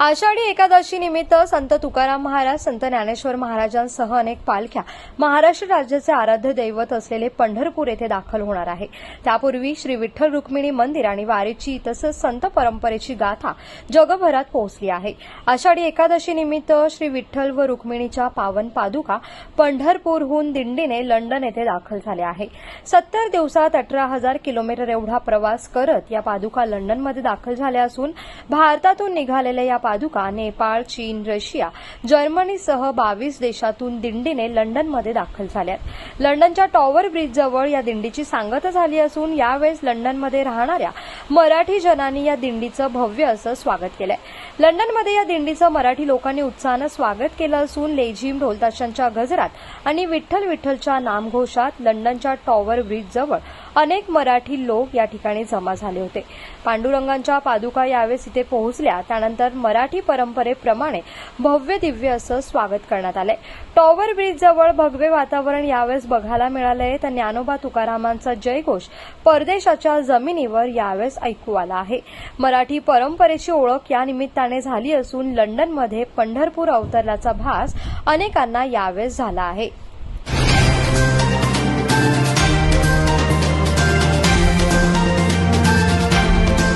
आषाढी एकादशी निमित्त संत तुकाराम महाराज संत ज्ञानेश्वर महाराजांसह अनेक पालख्या महाराष्ट्र राज्याचे आराध्य दैवत असलेले पंढरपूर येथे दाखल होणार आहे. त्यापूर्वी श्री विठ्ठल रुक्मिणी मंदिर आणि वारीची तसंच संत परंपरेची गाथा जगभरात पोहोचली आहे. आषाढी एकादशी निमित्त श्री विठ्ठल व रुक्मिणीच्या पावन पादुका पंढरपूरहून दिंडीने लंडन येथे दाखल झाल्या आहे. सत्तर दिवसात अठरा हजार किलोमीटर एवढा प्रवास करत या पादुका लंडनमध्ये दाखल झाल्या असून भारतातून निघालेल्या या पादुका नेपाळ चीन रशिया जर्मनीसह बावीस देशातून दिंडीने लंडनमध्ये दाखल झाल्यात. लंडनच्या टॉवर ब्रिजजवळ या दिंडीची सांगता झाली असून यावेळेस लंडनमध्ये राहणाऱ्या मराठी जनांनी या दिंडीचं भव्य असं स्वागत केलंय. लंडनमध्ये या दिंडीचं मराठी लोकांनी उत्साहानं स्वागत केलं असून लेझिम ढोलताशांच्या गजरात आणि विठ्ठल विठ्ठलच्या नामघोषात लंडनच्या टॉवर ब्रिजजवळ अनेक मराठी लोक या ठिकाणी जमा झाले होते. पांडुरंगांच्या पादुका यावेळेस इथे पोहोचल्या त्यानंतर मराठी परंपरेप्रमाणे भव्य दिव्य असं स्वागत करण्यात आलंय. टॉवर ब्रिजजवळ भगवे वातावरण यावेळेस बघायला मिळालंय. तर ज्ञानोबा तुकारामांचा जयघोष परदेशाच्या जमिनीवर यावेळेस ऐकू आला आहे. मराठी परंपरेची ओळख या निमित्ताने झाली असून लंडनमध्ये पंढरपूर अवतरल्याचा भास अनेकांना यावेळेस झाला आहे.